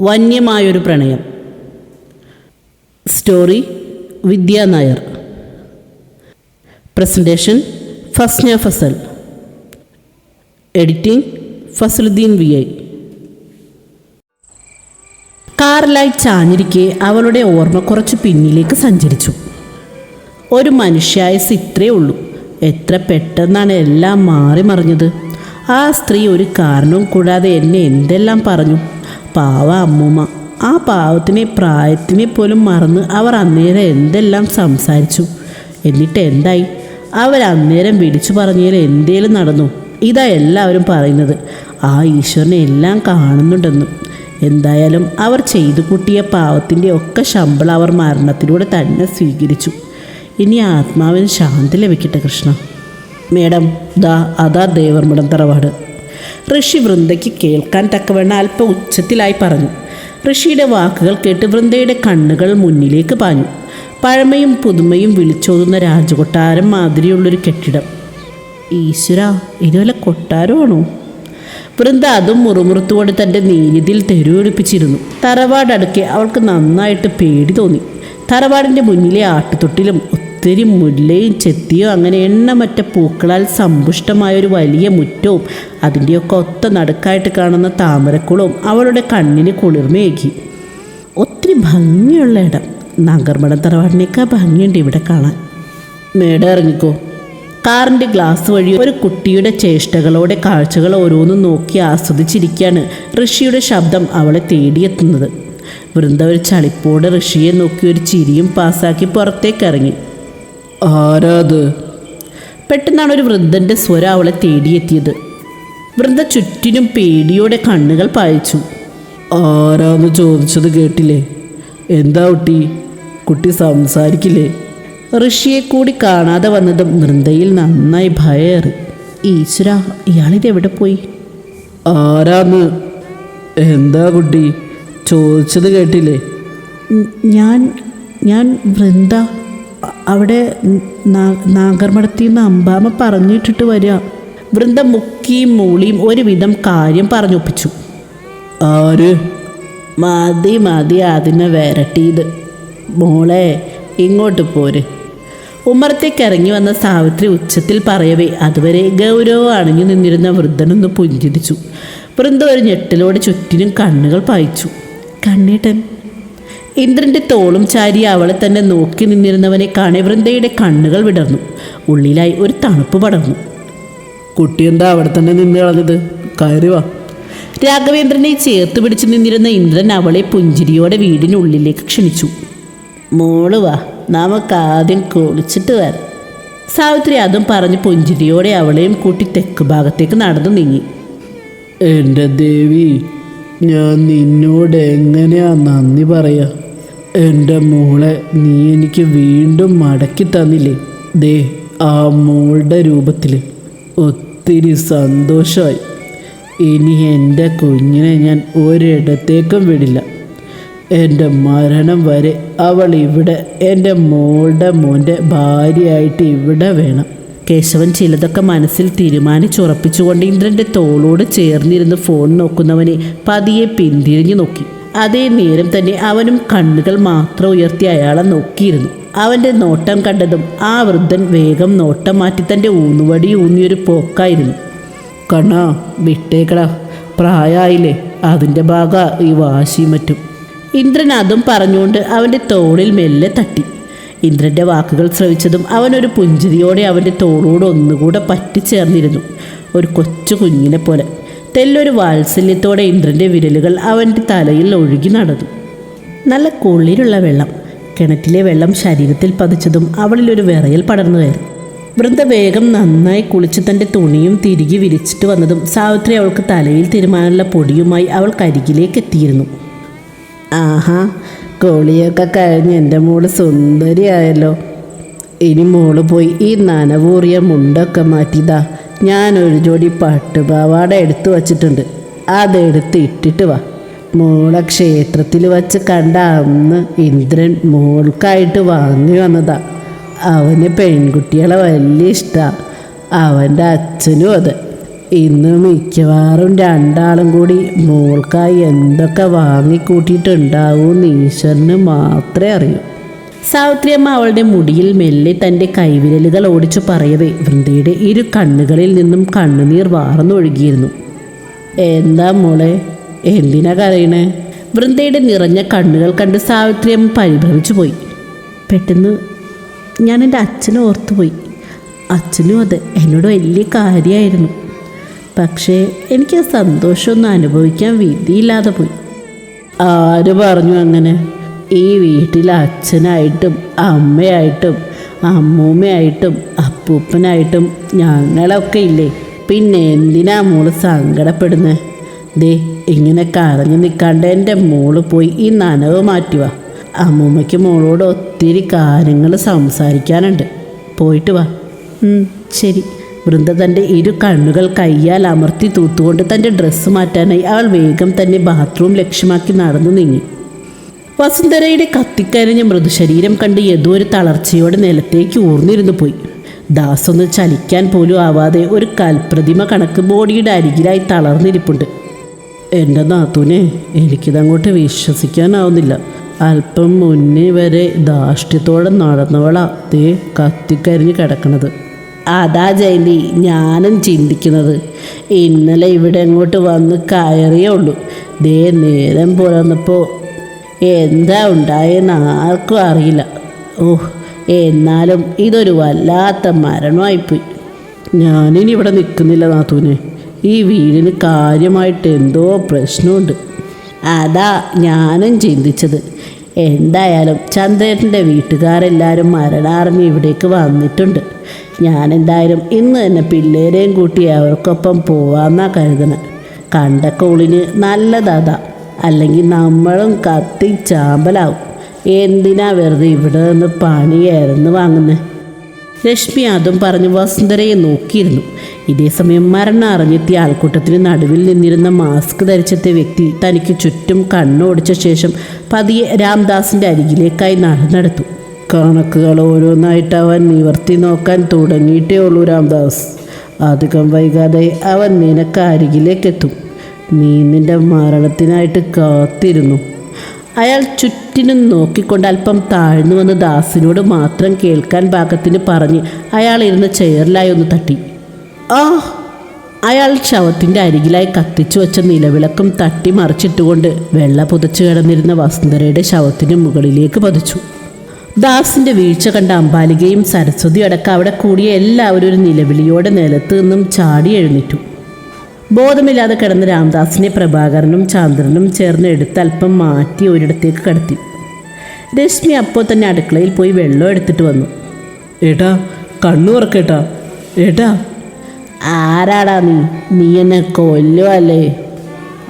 വന്യമായൊരു പ്രണയം. Story Vidya Nair. Presentation Fasna Fasal. Editing Fasaluddin V I. കാറിലായി ചാഞ്ഞിരിക്കെ അവളുടെ ഓർമ്മ കുറച്ച് പിന്നിലേക്ക് സഞ്ചരിച്ചു. ഒരു മനുഷ്യായസ് ഇത്രേ ഉള്ളൂ. എത്ര പെട്ടെന്നാണ് എല്ലാം മാറി മറിഞ്ഞത്. ആ സ്ത്രീ ഒരു കാരണവും കൂടാതെ എന്നെ എന്തെല്ലാം പറഞ്ഞു? പാവ അമ്മൂമ്മ. ആ പാവത്തിനെ പ്രായത്തിനെ പോലും മറന്ന് അവർ അന്നേരം എന്തെല്ലാം സംസാരിച്ചു. എന്നിട്ട് എന്തായി? അവർ അന്നേരം വിളിച്ചു പറഞ്ഞതിൽ എന്തേലും നടന്നു. ഇതാ എല്ലാവരും പറയുന്നത്. ആ ഈശ്വരനെ എല്ലാം കാണുന്നുണ്ടെന്നും. എന്തായാലും അവർ ചെയ്തു കൂട്ടിയ പാവത്തിന്റെ ഒക്കെ ശമ്പളം അവർ മരണത്തിലൂടെ തന്നെ സ്വീകരിച്ചു. ഇനി ആത്മാവിന് ശാന്തി ലഭിക്കട്ടെ കൃഷ്ണ. മേഡം ദാ അതാ ദേവർമഠം തറവാട്. ഋഷി വൃന്ദയ്ക്ക് കേൾക്കാൻ തക്കവണ്ണ അല്പം ഉച്ചത്തിലായി പറഞ്ഞു. ഋഷിയുടെ വാക്കുകൾ കേട്ട് വൃന്ദയുടെ കണ്ണുകൾ മുന്നിലേക്ക് പാഞ്ഞു. പഴമയും പുതുമയും വിളിച്ചോതുന്ന രാജകൊട്ടാരം മാതിരിയുള്ളൊരു കെട്ടിടം. ഈശ്വര ഇതുവല്ല കൊട്ടാരമാണോ? വൃന്ദ അതും മുറുമുറുത്തുകൊണ്ട് തന്റെ നീതിയിൽ തെരുവെടുപ്പിച്ചിരുന്നു. തറവാടടുക്കെ അവൾക്ക് നന്നായിട്ട് പേടി തോന്നി. തറവാടിന്റെ മുന്നിലെ ആട്ടുതൊട്ടിലും ഒത്തിരി മുല്ലയും ചെത്തിയോ അങ്ങനെ എണ്ണമറ്റ പൂക്കളാൽ സമ്പുഷ്ടമായ ഒരു വലിയ മുറ്റവും അതിന്റെയൊക്കെ ഒത്ത നടുക്കായിട്ട് കാണുന്ന താമരക്കുളവും അവളുടെ കണ്ണിന് കുളിർമയേകി. ഒത്തിരി ഭംഗിയുള്ള ഇടം. നഗർമടം തറവാടിനേക്കാൾ ഭംഗിയുണ്ട് ഇവിടെ കാണാൻ. മേടം ഇറങ്ങിക്കോ. കാറിന്റെ ഗ്ലാസ് വഴി ഒരു കുട്ടിയുടെ ചേഷ്ടകളോടെ കാഴ്ചകൾ ഓരോന്നും നോക്കി ആസ്വദിച്ചിരിക്കുകയാണ് ഋഷിയുടെ ശബ്ദം അവളെ തേടിയെത്തുന്നത്. വൃന്ദ ഒരു ചളിപ്പോടെ ഋഷിയെ നോക്കി ഒരു ചിരിയും പാസാക്കി പുറത്തേക്ക് ഇറങ്ങി. ആരാത്? പെട്ടെന്നാണ് ഒരു വൃദ്ധന്റെ സ്വരം അവളെ തേടിയെത്തിയത്. വൃദ്ധ ചുറ്റിനും പേടിയോടെ കണ്ണുകൾ പായിച്ചു. ആരാന്ന് ചോദിച്ചത് കേട്ടില്ലേ? എന്താ കുട്ടി? കുട്ടി സംസാരിക്കില്ലേ? ഋഷിയെ കൂടി കാണാതെ വന്നതും വൃന്ദയിൽ നന്നായി ഭയേറി ഈശ്വര ഇയാളിതെവിടെ പോയി? ആരാന്ന്? എന്താ കുട്ടി? ചോദിച്ചത് കേട്ടില്ലേ? ഞാൻ ഞാൻ വൃന്ദ. അവിടെ നാ- നാഗർമടത്തിൽ നിന്ന് അമ്പാമ പറഞ്ഞിട്ടിട്ട് വരിക. വൃന്ദം മുക്കിയും മൂളിയും ഒരുവിധം കാര്യം പറഞ്ഞൊപ്പിച്ചു. ആര്? മതി മതി അതിനെ വരട്ടിയത് മോളെ ഇങ്ങോട്ട് പോര്. ഉമ്മറത്തേക്ക് ഇറങ്ങി വന്ന സാവിത്രി ഉച്ചത്തിൽ പറയവേ അതുവരെ ഗൗരവം അണിഞ്ഞു നിന്നിരുന്ന വൃദ്ധനൊന്ന് പുഞ്ചിരിച്ചു. വൃന്ദ ഒരു ഞെട്ടലോടെ ചുറ്റിനും കണ്ണുകൾ പായിച്ചു. കണ്ണേട്ടൻ ഇന്ദ്രന്റെ തോളും ചാരി അവളെ തന്നെ നോക്കി നിന്നിരുന്നവനെ കാണെ വൃന്ദയുടെ കണ്ണുകൾ വിടർന്നു. ഉള്ളിലായി ഒരു തണുപ്പ് പടർന്നു. കുട്ടി എന്താ അവിടെ തന്നെ നിന്ന് കളഞ്ഞത്? കയറി വാ. രാഘവേന്ദ്രനെ ചേർത്ത് പിടിച്ചു നിന്നിരുന്ന ഇന്ദ്രൻ അവളെ പുഞ്ചിരിയോടെ വീടിനുള്ളിലേക്ക് ക്ഷണിച്ചു. മോൾ വാ നമുക്ക് ആദ്യം കുളിച്ചിട്ട് വരാം. സാവിത്രി അതും പറഞ്ഞ് പുഞ്ചിരിയോടെ അവളെയും കൂട്ടി തെക്ക് ഭാഗത്തേക്ക് നടന്നു നീങ്ങി. എന്റെ ദേവി ഞാൻ നിന്നോട് എങ്ങനെയാ നന്ദി പറയാ? എന്റെ മോളെ നീ എനിക്ക് വീണ്ടും മടക്കി തന്നില്ലേ? ദേ ആ മോളുടെ രൂപത്തിൽ ഒത്തിരി സന്തോഷമായി ഇനി എന്റെ കുഞ്ഞിനെ ഞാൻ ഒരിടത്തേക്കും വിടില്ല. എന്റെ മരണം വരെ അവൾ ഇവിടെ. എന്റെ മോളുടെ മോന്റെ ഭാര്യയായിട്ട് ഇവിടെ വേണം. കേശവൻ ചിലതൊക്കെ മനസ്സിൽ തീരുമാനിച്ചുറപ്പിച്ചുകൊണ്ട് ഇന്ദ്രന്റെ തോളോട് ചേർന്നിരുന്ന് ഫോൺ നോക്കുന്നവനെ പതിയെ പിന്തിരിഞ്ഞു നോക്കി. അതേ നേരം തന്നെ അവനും കണ്ണുകൾ മാത്രം ഉയർത്തി അയാളെ നോക്കിയിരുന്നു. അവന്റെ നോട്ടം കണ്ടതും ആ വൃദ്ധൻ വേഗം നോട്ടം മാറ്റി തന്റെ ഊന്നുവടി ഊന്നിയൊരു പോക്കായിരുന്നു. കണ്ണാ വിട്ടേക്കടാ. പ്രായമായില്ലേ അതിന്റെ ഭാഗ ഈ വാശി മറ്റും. ഇന്ദ്രൻ അതും പറഞ്ഞുകൊണ്ട് അവന്റെ തോളിൽ മെല്ലെ തട്ടി. ഇന്ദ്രന്റെ വാക്കുകൾ ശ്രവിച്ചതും അവനൊരു പുഞ്ചിരിയോടെ അവന്റെ തോളോട് ഒന്നുകൂടെ പറ്റിച്ചേർന്നിരുന്നു. ഒരു കൊച്ചു കുഞ്ഞിനെ പോലെ. തെല്ലൊരു വാത്സല്യത്തോടെ ഇന്ദ്രന്റെ വിരലുകൾ അവന്റെ തലയിൽ ഒഴുകി നടന്നു. നല്ല കുളിരുള്ള വെള്ളം. കിണറ്റിലെ വെള്ളം ശരീരത്തിൽ പതിച്ചതും അവളിലൊരു വിറയൽ പടർന്നു കയറി. വൃന്ദ വേഗം നന്നായി കുളിച്ച് തന്റെ തുണിയും തിരികെ വിരിച്ചിട്ട് വന്നതും സാവിത്രി അവൾക്ക് തലയിൽ തിരുമാനുള്ള പൊടിയുമായി അവൾ കരികിലേക്ക് എത്തിയിരുന്നു. ആഹാ കോളിയൊക്കെ കഴിഞ്ഞ് എന്റെ മോൾ സുന്ദരിയായല്ലോ. ഇനി മോൾ പോയി ഈ നനവൂറിയ മുണ്ടൊക്കെ മാറ്റിതാ ഞാനൊരു ജോഡി പട്ടുപാവാട എടുത്തു വച്ചിട്ടുണ്ട്. അതെടുത്ത് ഇട്ടിട്ട് വാ. മോളെ ക്ഷേത്രത്തിൽ വച്ച് കണ്ട അന്ന് ഇന്ദ്രൻ മോൾക്കായിട്ട് വാങ്ങി വന്നതാ. അവന് പെൺകുട്ടികളെ വലിയ ഇഷ്ടമാണ് അവന്റെ അച്ഛനും അതെ. ഇന്ന് മിക്കവാറും രണ്ടാളും കൂടി മോൾക്കായി എന്തൊക്കെ വാങ്ങിക്കൂട്ടിയിട്ടുണ്ടാവും ഈശ്വരന് മാത്രമേ അറിയൂ. സാവിത്രിയമ്മ അവളുടെ മുടിയിൽ മെല്ലെ തന്റെ കൈവിരലുകൾ ഓടിച്ചു പറയവേ വൃന്ദയുടെ ഇരു കണ്ണുകളിൽ നിന്നും കണ്ണുനീർ വാർന്നൊഴുകിയിരുന്നു. എന്താ മോളെ എന്തിനാ കരയണേ? വൃന്ദയുടെ നിറഞ്ഞ കണ്ണുകൾ കണ്ട് സാവിത്രിയമ്മ പരിഭ്രമിച്ചു പോയി. പെട്ടെന്ന് ഞാൻ എന്റെ അച്ഛനെ ഓർത്തുപോയി. അച്ഛനും അത് എന്നോട് വലിയ കാര്യമായിരുന്നു. പക്ഷേ എനിക്ക് ആ സന്തോഷമൊന്നും അനുഭവിക്കാൻ വിധിയില്ലാതെ പോയി. ആര് പറഞ്ഞു അങ്ങനെ? ഈ വീട്ടിൽ അച്ഛനായിട്ടും അമ്മയായിട്ടും അമ്മൂമ്മയായിട്ടും അപ്പൂപ്പനായിട്ടും ഞങ്ങളൊക്കെ ഇല്ലേ? പിന്നെ എന്തിനാ മോൾ സങ്കടപ്പെടുന്നത് ദേ ഇങ്ങനെ കരഞ്ഞു നിൽക്കാണ്ട് എന്റെ മോൾ പോയി ഈ നനവ് മാറ്റി വാ അമ്മൂമ്മയ്ക്ക് മോളോട് ഒത്തിരി കാര്യങ്ങൾ സംസാരിക്കാനുണ്ട്. പോയിട്ട് വാ. ശരി. വൃന്ദ തന്റെ ഇരു കണ്ണുകൾ കയ്യാൽ അമർത്തി തൂത്തുകൊണ്ട് തന്റെ ഡ്രസ്സ് മാറ്റാനായി അവൾ വേഗം തന്നെ ബാത്റൂം ലക്ഷ്യമാക്കി നടന്നു നീങ്ങി. വസുന്ധരയുടെ കത്തിക്കരിഞ്ഞ മൃദുശരീരം കണ്ട് ഏതോ ഒരു തളർച്ചയോടെ നിലത്തേക്ക് ഊർന്നിരുന്നു പോയി. ദാസ് ഒന്ന് ചലിക്കാൻ പോലും ആവാതെ ഒരു കൽപ്രതിമ കണക്ക് ബോഡിയുടെ അരികിലായി തളർന്നിരിപ്പുണ്ട്. എന്റെ നാത്തൂനെ എനിക്കിതങ്ങോട്ട് വിശ്വസിക്കാനാവുന്നില്ല. അല്പം മുന്നേ വരെ ധാഷ്ട്യത്തോടെ നടന്നവളാ തേ കത്തിക്കരിഞ്ഞ് കിടക്കണത്. അതാ ജയന്തി ഞാനും ചിന്തിക്കുന്നത്. ഇന്നലെ ഇവിടെ അങ്ങോട്ട് വന്ന് കയറിയേ ഉള്ളൂ. ദേ നേരം പുലർന്നപ്പോൾ എന്താ ഉണ്ടായെന്ന് ആർക്കും അറിയില്ല. ഓഹ് എന്നാലും ഇതൊരു വല്ലാത്ത മരണമായിപ്പോയി. ഞാനിനി ഇവിടെ നിൽക്കുന്നില്ല നാത്തൂനെ. ഈ വീടിന് കാര്യമായിട്ട് എന്തോ പ്രശ്നമുണ്ട്. അതാ ഞാനും ചിന്തിച്ചത്. എന്തായാലും ചന്ദ്രേട്ടന്റെ വീട്ടുകാരെല്ലാവരും മരണാറിഞ്ഞ് ഇവിടേക്ക് വന്നിട്ടുണ്ട്. ഞാൻ എന്തായാലും ഇന്ന് തന്നെ പിള്ളേരെയും കൂട്ടി അവർക്കൊപ്പം പോവാന്നാ കരുതണം. കണ്ട കോളിന് നല്ലതാതാ അല്ലെങ്കിൽ നമ്മളും കത്തി ചാമ്പലാവും. എന്തിനാ വെറുതെ ഇവിടെ നിന്ന് പണിയായിരുന്നു വാങ്ങുന്നത് രശ്മി അതും പറഞ്ഞ് വസുന്ധരയെ നോക്കിയിരുന്നു. ഇതേസമയം മരണം അറിഞ്ഞെത്തിയ ആൾക്കൂട്ടത്തിന് നടുവിൽ നിന്നിരുന്ന മാസ്ക് ധരിച്ചെത്തിയ വ്യക്തി തനിക്ക് ചുറ്റും കണ്ണോടിച്ച ശേഷം പതിയെ രാംദാസിന്റെ അരികിലേക്കായി നടന്നെടുത്തു. കണക്കുകൾ ഓരോന്നായിട്ട് അവൻ നിവർത്തി നോക്കാൻ തുടങ്ങിയിട്ടേ ഉള്ളൂ രാംദാസ്. അധികം വൈകാതെ അവൻ നിനക്ക് അരികിലേക്കെത്തും നീ നിന്റെ മരണത്തിനായിട്ട് കാത്തിരുന്നു. അയാൾ ചുറ്റിനും നോക്കിക്കൊണ്ട് അല്പം താഴ്ന്നു വന്ന് ദാസിനോട് മാത്രം കേൾക്കാൻ പാകത്തിന് പറഞ്ഞ് അയാൾ ഇരുന്ന് ചെയറിലായി ഒന്ന് തട്ടി. ആ അയാൾ ശവത്തിന്റെ അരികിലായി കത്തിച്ചു വെച്ച നിലവിളക്കും തട്ടി മറിച്ചിട്ടുകൊണ്ട് വെള്ള പുതച്ചു കിടന്നിരുന്ന വസുന്ധരയുടെ ശവത്തിന് മുകളിലേക്ക് പതിച്ചു. ദാസിന്റെ വീഴ്ച കണ്ട അമ്പാലികയും സരസ്വതി അടക്കം അവിടെ കൂടിയ എല്ലാവരും ഒരു നിലവിളിയോടെ നിലത്ത് നിന്നും ചാടി എഴുന്നേറ്റു. ബോധമില്ലാതെ കിടന്ന രാംദാസിനെ പ്രഭാകരനും ചാന്ദ്രനും ചേർന്ന് എടുത്ത് അല്പം മാറ്റി ഒരിടത്തേക്ക് കടത്തി. രശ്മി അപ്പോൾ തന്നെ അടുക്കളയിൽ പോയി വെള്ളം എടുത്തിട്ട് വന്നു. ഏട്ടാ കണ്ണു തുറക്കേട്ടാ. ഏട്ടാ. ആരാടാ നീ? നീ എന്നെ കൊല്ലുവല്ലേ?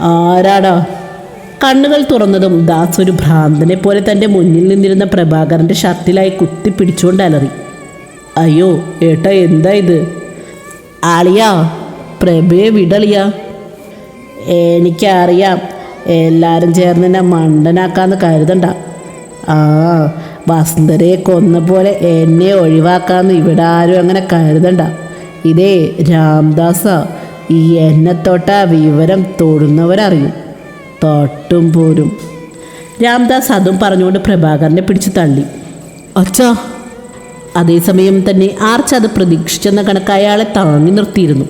ആരാടാ? കണ്ണുകൾ തുറന്നതും ദാസ് ഒരു ഭ്രാന്തനെ പോലെ തന്റെ മുന്നിൽ നിന്നിരുന്ന പ്രഭാകരന്റെ ഷർട്ടിലായി കുത്തി പിടിച്ചുകൊണ്ട് അലറി. അയ്യോ ഏട്ട എന്താ ഇത്? ആളിയാ പ്രഭയെ വിടളിയാ. എനിക്കറിയാം എല്ലാവരും ചേർന്ന് എന്നെ മണ്ടനാക്കാന്ന് കരുതണ്ട. ആ വസന്തരെ കൊന്ന പോലെ എന്നെ ഒഴിവാക്കാന്ന് ഇവിടെ ആരും അങ്ങനെ കരുതണ്ട. ഇതേ രാംദാസ ഈ എന്നെ തൊട്ട വിവരം തൊടുന്നവരറിയും. തൊട്ടും പോരും. രാംദാസ് അതും പറഞ്ഞുകൊണ്ട് പ്രഭാകരനെ പിടിച്ചു തള്ളി. അച്ഛാ. അതേസമയം തന്നെ ആർച്ച് അത് പ്രതീക്ഷിച്ചെന്ന കണക്ക് അയാളെ താങ്ങി നിർത്തിയിരുന്നു.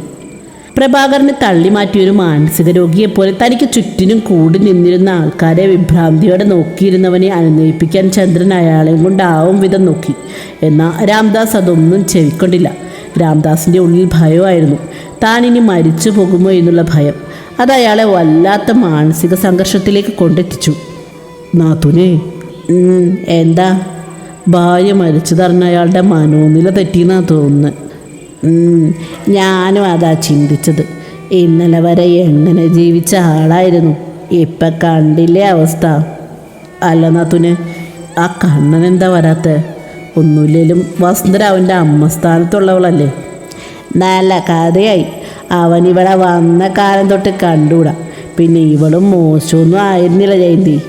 പ്രഭാകരനെ തള്ളി മാറ്റിയൊരു മാനസിക രോഗിയെപ്പോലെ തനിക്ക് ചുറ്റിനും കൂടി നിന്നിരുന്ന ആൾക്കാരെ വിഭ്രാന്തിയോടെ നോക്കിയിരുന്നവനെ അനുനയിപ്പിക്കാൻ ചന്ദ്രൻ അയാളെയും കൊണ്ടാവും വിധം നോക്കി. എന്നാൽ രാംദാസ് അതൊന്നും ചെവിക്കൊണ്ടില്ല. രാംദാസിന്റെ ഉള്ളിൽ ഭയമായിരുന്നു. താൻ ഇനി മരിച്ചു പോകുമോ എന്നുള്ള ഭയം. അത് അയാളെ വല്ലാത്ത മാനസിക സംഘർഷത്തിലേക്ക് കൊണ്ടെത്തിച്ചു. നാത്തുനെ എന്താ? ഭാര്യ മരിച്ചതറിഞ്ഞ അയാളുടെ മനോനില തെറ്റിയെന്നാ തോന്നുന്നത് ഞാനും അതാ ചിന്തിച്ചത്. ഇന്നലെ വരെ എങ്ങനെ ജീവിച്ച ആളായിരുന്നു? ഇപ്പം കണ്ടില്ലേ അവസ്ഥ? അല്ല നാത്തുനെ ആ കണ്ണൻ എന്താ വരാത്ത? ഒന്നുമില്ലേലും വസുന്ധര അവന്റെ അമ്മ നല്ല കഥയായി. അവൻ ഇവിടെ വന്ന കാലം തൊട്ട് കണ്ടുകൂടാ പിന്നെ ഇവളും മോശമൊന്നും ആയിരുന്നില്ല ജയന്തി.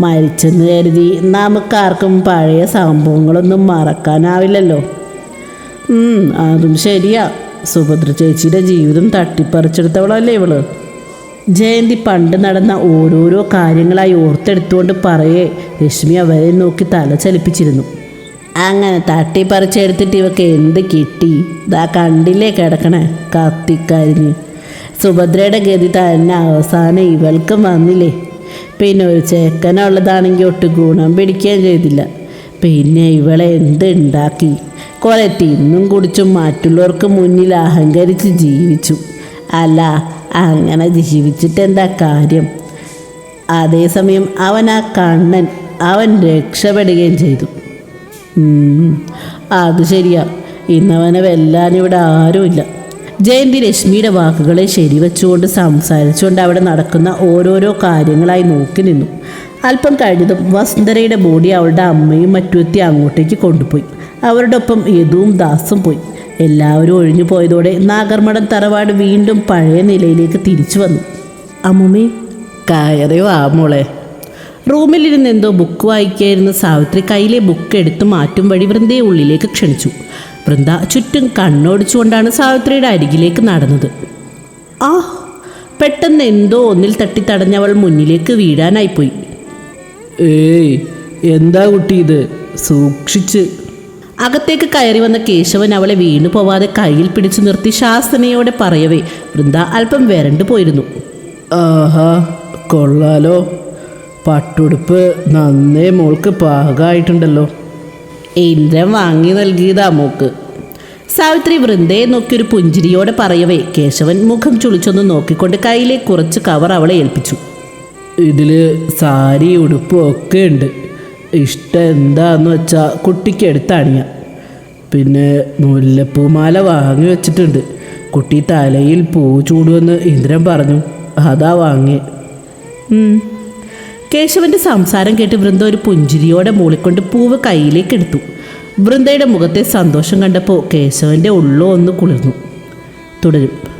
മരിച്ചെന്ന് കരുതി നമുക്കാർക്കും പഴയ സംഭവങ്ങളൊന്നും മറക്കാനാവില്ലല്ലോ. അതും ശരിയാ. സുഭദ്ര ചേച്ചിയുടെ ജീവിതം തട്ടിപ്പറിച്ചെടുത്തവളല്ലേ ഇവൾ. ജയന്തി പണ്ട് നടന്ന ഓരോരോ കാര്യങ്ങളായി ഓർത്തെടുത്തുകൊണ്ട് പറയേ രശ്മി അവരെ നോക്കി തല ചലിപ്പിച്ചിരുന്നു. അങ്ങനെ തട്ടിപ്പറിച്ചെടുത്തിട്ട് ഇവക്ക് എന്ത് കിട്ടി? ഇതാ കണ്ടില്ലേ കിടക്കണേ കത്തിക്കരിഞ്ഞ്. സുഭദ്രയുടെ ഗതി തന്നെ അവസാനം ഇവൾക്കും വന്നില്ലേ. പിന്നെ ഒരു ചേക്കനുള്ളതാണെങ്കിൽ ഒട്ട് ഗുണം പിടിക്കുകയും ചെയ്തില്ല. പിന്നെ ഇവളെ എന്ത് ഉണ്ടാക്കി? കുറെ തിന്നും കുടിച്ചും മറ്റുള്ളവർക്ക് മുന്നിൽ അഹങ്കരിച്ച് ജീവിച്ചു. അല്ല അങ്ങനെ ജീവിച്ചിട്ട് എന്താ കാര്യം? അതേസമയം അവൻ ആ കണ്ണൻ അവൻ രക്ഷപ്പെടുകയും ചെയ്തു. അത് ശരിയാ. ഇന്നവനെ വെല്ലാൻ ഇവിടെ ആരുമില്ല. ജയന്തി രശ്മിയുടെ വാക്കുകളെ ശരിവെച്ചുകൊണ്ട് സംസാരിച്ചുകൊണ്ട് അവിടെ നടക്കുന്ന ഓരോരോ കാര്യങ്ങളായി നോക്കി നിന്നു. അല്പം കഴിഞ്ഞതും വസുന്ധരയുടെ ബോഡി അവളുടെ അമ്മയും മറ്റുമെത്തി അങ്ങോട്ടേക്ക് കൊണ്ടുപോയി. അവരുടെ ഒപ്പം യദുവും ദാസും പോയി. എല്ലാവരും ഒഴിഞ്ഞു പോയതോടെ നാഗർമഠം തറവാട് വീണ്ടും പഴയ നിലയിലേക്ക് തിരിച്ചു വന്നു. അമ്മുമ്മേ കയറിയോ ആ മോളെ. റൂമിലിരുന്ന് എന്തോ ബുക്ക് വായിക്കായിരുന്ന. സാവിത്രി കയ്യിലെ ബുക്ക് എടുത്ത് മാറ്റും വഴി വൃന്ദയെ ഉള്ളിലേക്ക് ക്ഷണിച്ചു. വൃന്ദ ചുറ്റും കണ്ണോടിച്ചുകൊണ്ടാണ് സാവിത്രിയുടെ അരികിലേക്ക് നടന്നത്. ആ പെട്ടെന്ന് എന്തോ ഒന്നിൽ തട്ടി തടഞ്ഞവൾ മുന്നിലേക്ക് വീഴാനായിപ്പോയി. ഏയ് എന്താ കുട്ടി ഇത്? സൂക്ഷിച്ച്. അകത്തേക്ക് കയറി വന്ന കേശവൻ അവളെ വീണു പോവാതെ കയ്യിൽ പിടിച്ചു നിർത്തി ശാസനയോടെ പറയവേ വൃന്ദ അല്പം വരണ്ടു പോയിരുന്നു. ആഹാ കൊള്ളാലോ. പട്ടുടുപ്പ് നന്നേ മോൾക്ക് പാകമായിട്ടുണ്ടല്ലോ ഇന്ദ്രൻ വാങ്ങി നൽകിയതാ മോക്ക്. സാവിത്രി വൃന്ദയെ നോക്കിയൊരു പുഞ്ചിരിയോടെ പറയവേ കേശവൻ മുഖം ചുളിച്ചൊന്ന് നോക്കിക്കൊണ്ട് കയ്യിലെ കുറച്ച് കവർ അവളെ ഏൽപ്പിച്ചു. ഇതിൽ സാരി ഉടുപ്പും ഒക്കെ ഉണ്ട്. ഇഷ്ടം എന്താന്ന് വെച്ചാൽ കുട്ടിക്ക് എടുത്തണിയാം. പിന്നെ മുല്ലപ്പൂമാല വാങ്ങി വെച്ചിട്ടുണ്ട്. കുട്ടി തലയിൽ പൂ ചൂടുമെന്ന് ഇന്ദ്രൻ പറഞ്ഞു. അതാ വാങ്ങിയേ. ഉം. കേശവന്റെ സംസാരം കേട്ട് വൃന്ദ ഒരു പുഞ്ചിരിയോടെ മൂളിക്കൊണ്ട് പൂവ് കയ്യിലേക്ക് എടുത്തു. വൃന്ദയുടെ മുഖത്തെ സന്തോഷം കണ്ടപ്പോൾ കേശവന്റെ ഉള്ളോ ഒന്ന് കുളിർന്നു. തുടരും.